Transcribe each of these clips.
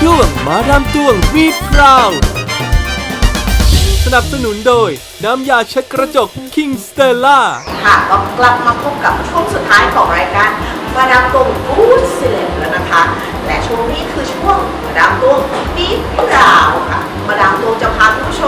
ช่วงมาดามตวงวีพราว สนับสนุนโดย น้ำยาเช็ดกระจก King Stella ค่ะก็กลับมาพบกับช่วงสุดท้ายของรายการมาดามตวงกู๊ดเซเลบแล้วนะคะ และช่วงนี้คือช่วงมาดามตวงปีราวค่ะ มาดามตวงจะพาคุณผู้ชม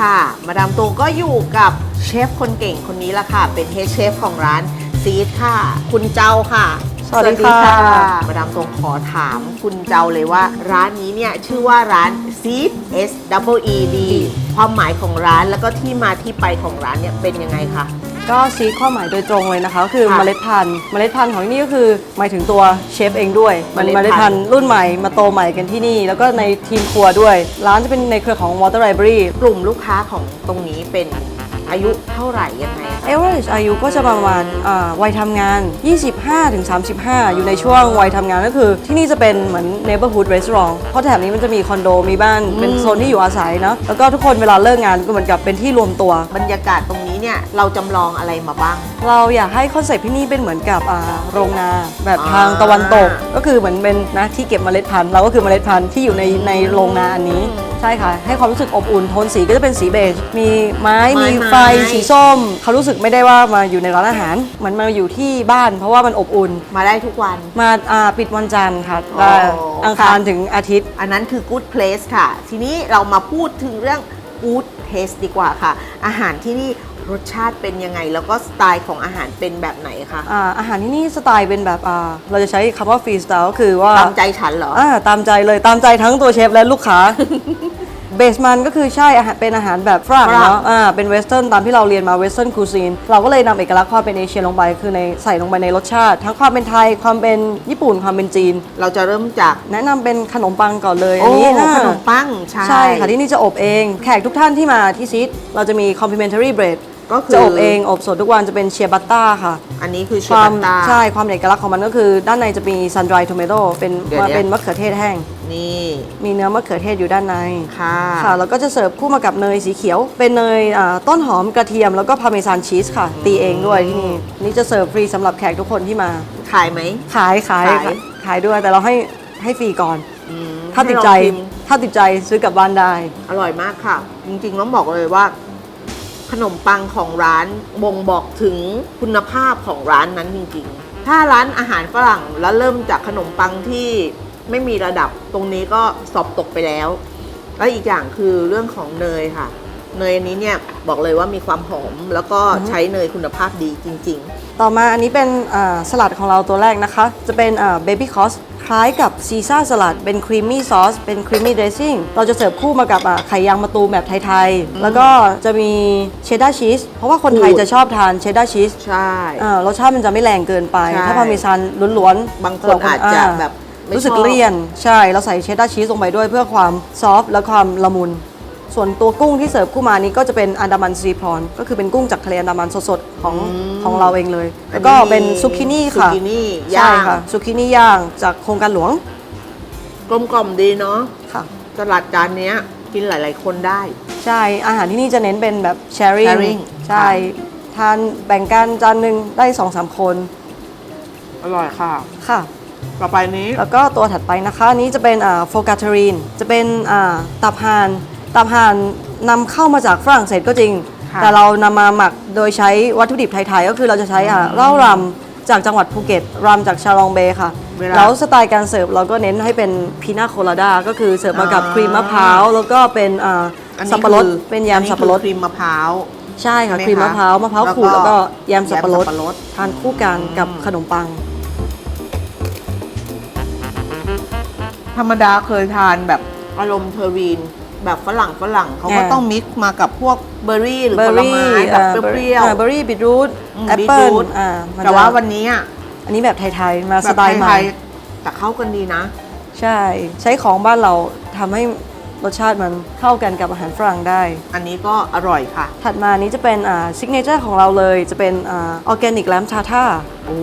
ค่ะตอนนี้ค่ะ มาดามตวงก็อยู่กับเชฟคนเก่งคนนี้ละค่ะ เป็นเฮดเชฟของร้านซีดค่ะ คุณเจ้าค่ะสวัสดีค่ะ มาดามตวงขอถามคุณเจ้าเลยว่า ร้านนี้เนี่ยชื่อว่าร้านซีด S W E D ความหมายของร้านแล้วก็ที่มาที่ไปของร้านเนี่ยเป็นยังไงคะ ก็ชี้ความหมายโดยตรงเลยนะคะก็คือค่ะเมล็ดพันธุ์เมล็ดพันธุ์ของที่นี่ก็คือหมายถึงตัวเชฟเองด้วยมันเมเมล็ล็ดดพัพันนธุ์ ธุ์รุ่นใหม่มาโตใหม่กันที่นี่ แล้วก็ในทีมครัวด้วย ร้านจะเป็นในเครือของ Water Library กลุ่มลูกค้าของตรงนี้เป็นอายุเท่าไหร่ยังไงคะเอเวอร์อายุก็จะประมาณอ่าวัยทำงาน 25-35 อยู่ในช่วงวัยทำงานก็คือ ที่นี่จะเป็นเหมือน neighborhood restaurant เพราะแถบนี้มันจะมีคอนโดมีบ้านเป็นโซนที่อยู่อาศัยเนอะแล้วก็ทุกคนเวลาเลิกงานก็เหมือนกับเป็นที่รวมตัว บรรยากาศตรงนี้ เนี่ยเราจำลองอะไรมาบ้าง เราอยากให้คอนเซ็ปต์ที่นี่เป็นเหมือนกับอ่าโรงนาแบบอ่าทางตะวันตก ก็คือเหมือนเป็นนะที่เก็บเมล็ดพันธุ์เราก็คือเมล็ดพันธุ์ที่อยู่ในในโรงนาอันนี้ใช่ค่ะ ให้ความรู้สึกอบอุ่นโทนสีก็จะเป็นสีเบจมีไม้ไม้มีไม้ไฟสีส้ม เขารู้สึกไม่ได้ว่ามาอยู่ในร้านอาหารเหมือนมาอยู่ที่บ้าน เพราะว่ามันอบอุ่น มาได้ทุกวัน มาอ่าปิดวันจันทร์ค่ะอ๋ออังคารถึงอาทิตย์ อันนั้นคือ good place ค่ะ ทีนี้เรามาพูดถึงเรื่อง good taste ดีกว่าค่ะ อาหารที่นี่ รสชาติเป็นยังไง แล้วก็สไตล์ของอาหารเป็นแบบไหนคะ อ่าอาหารที่นี่สไตล์เป็นแบบอ่าเราจะใช้คำว่าฟรีสไตล์ก็คือว่าตามใจฉันเหรอ อ่าตามใจเลยตามใจทั้งตัวเชฟและลูกค้า เบสมันก็คือใช่อาหารเป็นอาหารแบบฝรั่งฝรั่ง เนาะอ่าเป็นเวสเทิร์นตามที่เราเรียนมาเวสเทิร์นคูซีนเราก็เลยนำเอกลักษณ์ความเป็นเอเชียลงไป คือในใส่ลงไปในรสชาติ ทั้งความเป็นไทยความเป็นญี่ปุ่นความเป็นจีน เราจะเริ่มจากแนะนำเป็นขนมปังก่อนเลยโอ้อันนี้อ่า ขนมปังใช่ ใช่ค่ะที่นี่จะอบเอง แขกทุกท่านที่มาที่ซีดเราจะมี complimentary bread ก็คือ จะอบเองอบสดทุกวันจะเป็นเชียบัตต้าค่ะ อันนี้คือเชความบัตตา ใช่ความเอกลักษณ์ของมันก็คือ ด้านในจะมี sun dried tomato เป็นเดี๋ยวๆเป็นมะเขือเทศแห้ง นี่มีเนื้อมะเขือเทศอยู่ด้านใน ค่ะค่ะแล้วก็จะเสิร์ฟคู่มากับเนยสีเขียว เป็นเนยอ่าต้นหอมกระเทียมแล้วก็พาเมซานชีสค่ะ ตีเองด้วยที่นี่นี่จะเสิร์ฟฟรีสำหรับแขกทุกคนที่มา ขายไหม ขายขายขาย ขายขายด้วยแต่เราให้ให้ฟรีก่อน อืมถ้าติดใจห้ลองชิม ถ้าติดใจซื้อกลับบ้านได้ อร่อยมากค่ะ จริงๆต้องบอกเลยว่า ขนมปังของร้านบ่งบอกถึงคุณภาพของร้านนั้นจริงๆ ถ้าร้านอาหารฝรั่งแล้วเริ่มจากขนมปังที่ไม่มีระดับตรงนี้ก็สอบตกไปแล้ว แล้วอีกอย่างคือเรื่องของเนยค่ะ เนยอันนี้เนี่ยบอกเลยว่ามีความหอมแล้วก็ใช้เนยคุณภาพดีจริง ๆ ต่อมาอันนี้เป็นอ่าสลัดของเราตัวแรกนะคะ จะเป็นเบบี้คอส คล้ายกับซีซ่าสลัด เป็นครีมมี่ซอส เป็นครีมมี่เดรสซิ่ง เราจะเสิร์ฟคู่มากับอ่าไข่ยางมะตูมแบบไทยๆ แล้วก็จะมีเชดดาร์ชีส เพราะว่าคนไทยขูดจะชอบทานเชดดาร์ชีสๆใช่อ่ารสชาติมันจะไม่แรงเกินไป ใช่ ถ้าพาเมซานล้วนๆบางคนอาจจะแบบไม่รู้สึกชอบ เลี่ยน ใช่ เราใส่เชดดาร์ชีสลงไปด้วยเพื่อความซอฟต์และความละมุน ส่วนตัวกุ้งที่เสิร์ฟคู่มานี้ก็จะเป็นอันดามันซีพรอนก็คือเป็นกุ้งจากทะเลอันดามันสดๆของของเราเองเลย แล้วก็เป็นซุกินี่ค่ะซุกินี่ใช่ย่างค่ะซุกินี่ย่างจากโครงการหลวง กลมกล่อมดีเนาะค่ะสลัดจานเนี้ยกินหลาย ๆ คนได้ ใช่อาหารที่นี่จะเน้นเป็นแบบแชร์ริง sharing ใช่ทานแบ่งกันจานหนึ่งได้สองสามคน อร่อยค่ะ ค่ะ ต่อไปนี้ แล้วก็ตัวถัดไปนะคะอันนี้จะเป็นโฟกาเทรีน จะเป็นอ่าตับห่าน ตับห่านนำเข้ามาจากฝรั่งเศสก็จริง ค่ะ แต่เรานำมาหมักโดยใช้วัตถุดิบไทยๆ ก็คือเราจะใช้อ่าเหล้ารำจากจังหวัดภูเก็ตรำจากชาลองเบย์ค่ะ เวลาแล้วสไตล์การเสิร์ฟเราก็เน้นให้เป็นพีนาโคลาดา ก็คือเสิร์ฟมากับอ่าครีมมะพร้าว แล้วก็เป็นอ่าอันนี้สับปะรดคือเป็นยำสับปะรดอันนี้คือครีมมะพร้าว ใช่ค่ะ ใช่ไหมครีมมะพร้าวมะพร้าวแล้วก็ขูดแล้วก็ยำสับปะรดยำสับปะรด ทานคู่กันกับขนมปัง ธรรมดาเคยทานแบบอารมณ์เทอร์รีน แบบฝรั่งฝรั่งเขาก็อ่า ต้องมิกซ์มากับพวกเบอร์รี่หรือเบอผร์ลรี่ไม้แบบเปรี้ยว เบอร์รี่บีทรูทอืมแอปเปิ้ลบีทรูทอ่ามันแต่ว่าจะวันนี้อะอันนี้แบบไทย ๆ มาแบสบไตล์ใหไทม่ ยๆแต่เข้ากันดีนะ ใช่ ใช้ของบ้านเราทำให้ รสชาติมันเข้ากันกับอาหารฝรั่งได้ อันนี้ก็อร่อยค่ะ ถัดมานี้จะเป็นซิกเนเจอร์ของเราเลยจะเป็นออร์แกนิกแลมทาท่าโอ้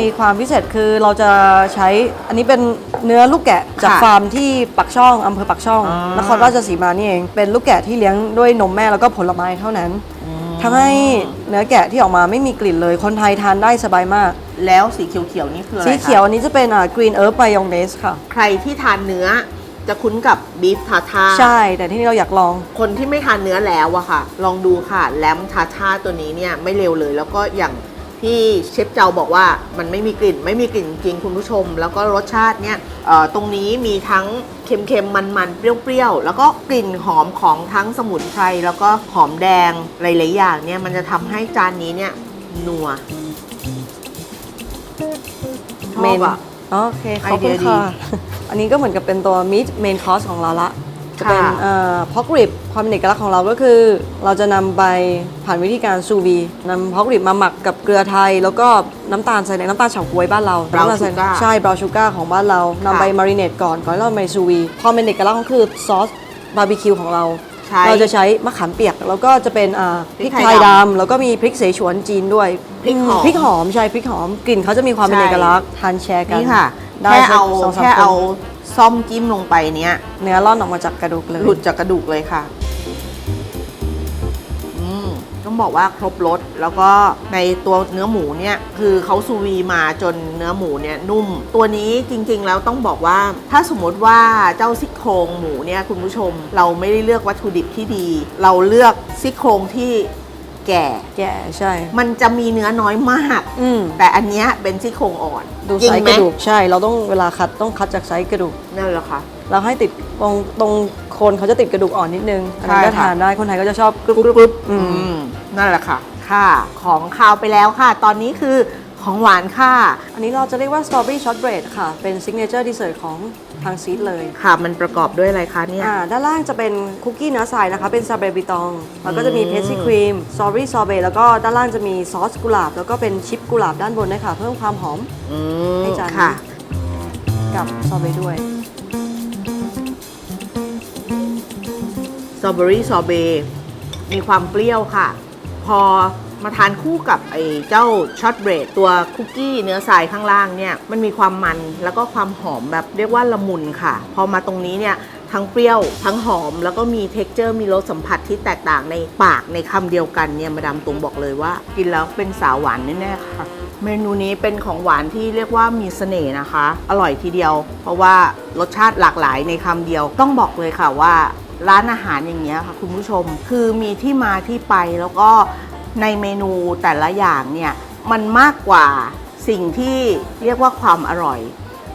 มีความพิเศษคือเราจะใช้อันนี้เป็นเนื้อลูกแกะจากค่ะฟาร์มที่ปักช่องอำเภอปักช่องอ่านนครราชสีมานี่เองเป็นลูกแกะที่เลี้ยงด้วยนมแม่แล้วก็ผลไม้เท่านั้นทำให้เนื้อแกะที่ออกมาไม่มีกลิ่นเลย คนไทยทานได้สบายมาก แล้วสีเขียวๆนี่คืออะไรสีคะเขียวอันนี้จะเป็นกรีนเอิร์ m มายองเนสค่ะ ใครที่ทานเนื้อ จะคุ้นกับบีฟทาทาใช่ แต่ที่นี่เราอยากลอง คนที่ไม่ทานเนื้อแล้วอะค่ะ ลองดูค่ะ แลมทาทาตัวนี้เนี่ยไม่เร็วเลย แล้วก็อย่างที่เชฟเจ้าบอกว่ามันไม่มีกลิ่น ไม่มีกลิ่นจริงๆคุณผู้ชม แล้วก็รสชาติเนี่ยเอ่อตรงนี้มีทั้งเค็มๆ มันๆ เปรี้ยวๆ แล้วก็กลิ่นหอมของทั้งสมุนไพรแล้วก็หอมแดงหลายๆอย่างเนี่ยมันจะทำให้จานนี้เนี่ยนัวชเมอบนอะ โอเคขอบไอเดีคุณยดีค่ะ อันนี้ก็เหมือนกับเป็นตัวมิ a เมนคอร์สของเราละ จะเป็นค่ะพอกริบความเป็นเอกลักษณ์ของเราก็คือ เราจะนำไปผ่านวิธีการซูวีนำพอกริบมาหมักกับเกลือไทย แล้วก็น้ำตาลใส่ในน้ำตาลเฉาก๊วยบ้านเรา Brown น้ำตาลใส่ sugar ใช่บราวชูการ์ของบ้านเรานำไปมาริเนตก่อนก่อนที่เราไปซูวีความเป็นเอกลักษณ์ก็คือซอสบาร์บีคิวของเราใช้ เราจะใช้มะขามเปียก แล้วก็จะเป็นอ่าพพริริกกไทยไทยดำดำแล้วก็มีพริกเสฉวนจีนด้วยพริกหอมพริกหอมใช่พริกหอมกลิ่นเขาจะมีความเป็นใช่ เอกลักษณ์ทานแชร์กันนี่ค่ะได้แค่สักเอาสองสามแค่คนเอาซ่อมจิ้มลงไปเนี้ยเนื้อร่อนออกมาจากกระดูกเลยหลุดจากกระดูกเลยค่ะอืม ต้องบอกว่าครบรสแล้วก็ในตัวเนื้อหมูเนี่ยคือเขาซูวีมาจนเนื้อหมูเนี่ยนุ่ม ตัวนี้จริงๆแล้วต้องบอกว่า ถ้าสมมติว่าเจ้าซี่โครงหมูเนี่ยคุณผู้ชมเราไม่ได้เลือกวัตถุดิบที่ดี เราเลือกซี่โครงที่แก่ แก่ใช่ มันจะมีเนื้อน้อยมาก อืมแต่อันเนี้ยเป็นซี่โครงอ่อนดูจริงไซส์ไหกมระดูกใช่ เราต้องเวลาคัดต้องคัดจากไซส์กระดูกนั่นแหละค่ะ เราให้ติดตรงตรงโคนเขาจะติดกระดูกอ่อนนิดนึงอันนั้นก็ใช่ค่ะทานได้คนไทยก็จะชอบกรุบกรุบกรุบอือืมม นั่นแหละค่ะ ค่ะ ของคาวไปแล้วค่ะ ตอนนี้คือของหวานค่ะ อันนี้เราจะเรียกว่าสตรอเบอรี่ช็อตเบรดค่ะ เป็นซิกเนเจอร์ดีเซอร์ของทางซีดเลย ค่ะ มันประกอบด้วยอะไรคะเนี่ย อ่าด้านล่างจะเป็นคุกกี้เนื้อทรายนะคะ เป็นซาเบบิตอง แล้วก็จะมีอืมเพสซี่ครีมสตรอเบอรี่ซอเบต์แล้วก็ด้านล่างจะมีซอสกุหลาบ แล้วก็เป็นชิปกุหลาบด้านบนด้วยค่ะ เพิ่มความหอมอืมให้จานนี้ค่ะ กับซอเบต์ด้วย สตรอเบอรี่ซอเบมีความเปรี้ยวค่ะ พอมาทานคู่กับไอ้เจ้าช็อตเบรดตัวคุกกี้เนื้อทรายข้างล่างเนี่ยมันมีความมันแล้วก็ความหอมแบบเรียกว่าละมุนค่ะ พอมาตรงนี้เนี่ยทั้งเปรี้ยว ทั้งหอมแล้วก็มีเท็กเจอร์มีรสสัมผัสที่แตกต่างในปากในคำเดียวกันเนี่ยมาดามตุงบอกเลยว่า กินแล้วเป็นสาวหวานแน่ๆค่ะ เมนูนี้เป็นของหวานที่เรียกว่ามีเสน่ห์นะคะ อร่อยทีเดียว เพราะว่ารสชาติหลากหลายในคำเดียวต้องบอกเลยค่ะว่า ร้านอาหารอย่างเงี้ยค่ะคุณผู้ชมคือมีที่มาที่ไปแล้วก็ในเมนูแต่ละอย่างเนี่ยมันมากกว่าสิ่งที่เรียกว่าความอร่อย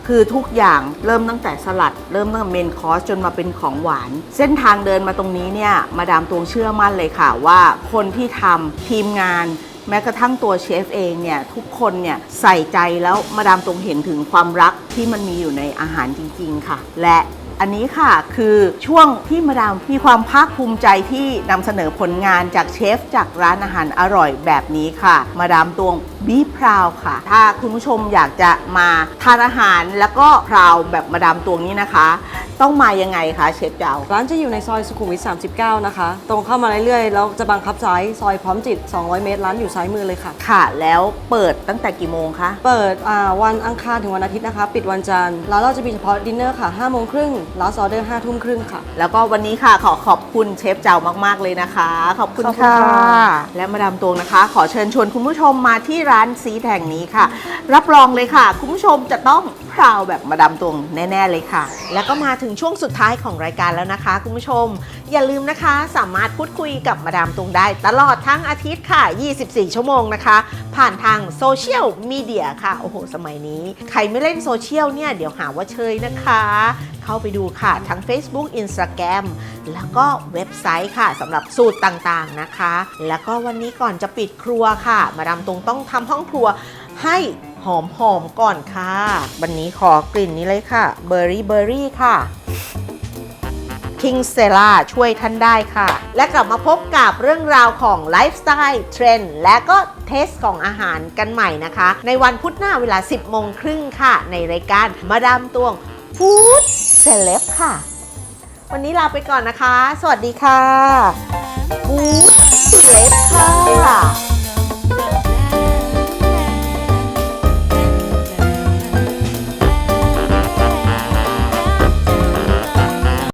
คือทุกอย่างเริ่มตั้งแต่สลัด เริ่มตั้งแต่เมนคอร์สจนมาเป็นของหวาน เส้นทางเดินมาตรงนี้เนี่ยมาดามตวงเชื่อมั่นเลยค่ะว่าคนที่ทำทีมงานแม้กระทั่งตัวเชฟเองเนี่ยทุกคนเนี่ยใส่ใจแล้วมาดามตรงเห็นถึงความรักที่มันมีอยู่ในอาหารจริง ๆ ค่ะ และ อันนี้ค่ะคือช่วงที่มาดามมีความภาคภูมิใจที่นำเสนอผลงานจากเชฟ จากร้านอาหารอร่อยแบบนี้ค่ะ มาดามตวงบีพราวค่ะ ถ้าคุณผู้ชมอยากจะมาทานอาหารแล้วก็พราวแบบมาดามตวงนี้นะคะ ต้องมายังไงคะเชฟเจ้า ร้านจะอยู่ในซอยสุขุมวิท39 นะคะ ตรงเข้ามาเรื่อยๆ แล้วจะบังคับซ้ายซอยพร้อมจิต 200 เมตร ร้านอยู่ซ้ายมือเลยค่ะ ค่ะ แล้วเปิดตั้งแต่กี่โมงคะ เปิดอ่าวันอังคารถึงวันอาทิตย์นะคะ ปิดวันจันทร์แล้วเราจะมีเฉพาะดินเนอร์ค่ะ5โมงครึ่งลาสออเดอร์5ทุ่มครึ่งค่ะ แล้วก็วันนี้ค่ะขอขอบคุณเชฟเจ้ามากๆเลยนะคะ ขอบคุณขอบคุณค่ะ ค่ะ และมาดามตวงนะคะ ขอเชิญชวนคุณผู้ชมมาที่ร้านซีแห่งนี้ค่ะ รับรองเลยค่ะ คุณผู้ชมจะต้องพราวแบบมาดามตวงแน่ ๆ เลยค่ะ แล้วก็มาถึงช่วงสุดท้ายของรายการแล้วนะคะ คุณผู้ชม อย่าลืมนะคะสามารถพูดคุยกับมาดามตวงได้ ตลอดทั้งอาทิตย์ค่ะ 24 ชั่วโมงนะคะ ผ่านทางโซเชียลมีเดียค่ะ โอ้โห สมัยนี้ ใครไม่เล่นโซเชียลเนี่ย เดี๋ยวหาว่าเชยนะคะ เข้าไปดูค่ะ ทั้ง Facebook Instagram แล้วก็เว็บไซต์ค่ะสำหรับสูตรต่างๆนะคะ แล้วก็วันนี้ก่อนจะปิดครัวค่ะ มาดามตรงต้องทำห้องครัวให้หอมๆก่อนค่ะ วันนี้ขอกลิ่นนี้เลยค่ะเบอร์รี่เบอร์รี่ค่ะ คิงเซล่าช่วยท่านได้ค่ะ และกลับมาพบกับเรื่องราวของไลฟ์สไตล์เทรนด์และก็เทสของอาหารกันใหม่นะคะ ในวันพุธหน้าเวลา 10โมงครึ่งค่ะ ในรายการมาดามตวงฟู้ดเซเลบค่ะ วันนี้ลาไปก่อนนะคะ สวัสดีค่ะฟู้ดเซเลบ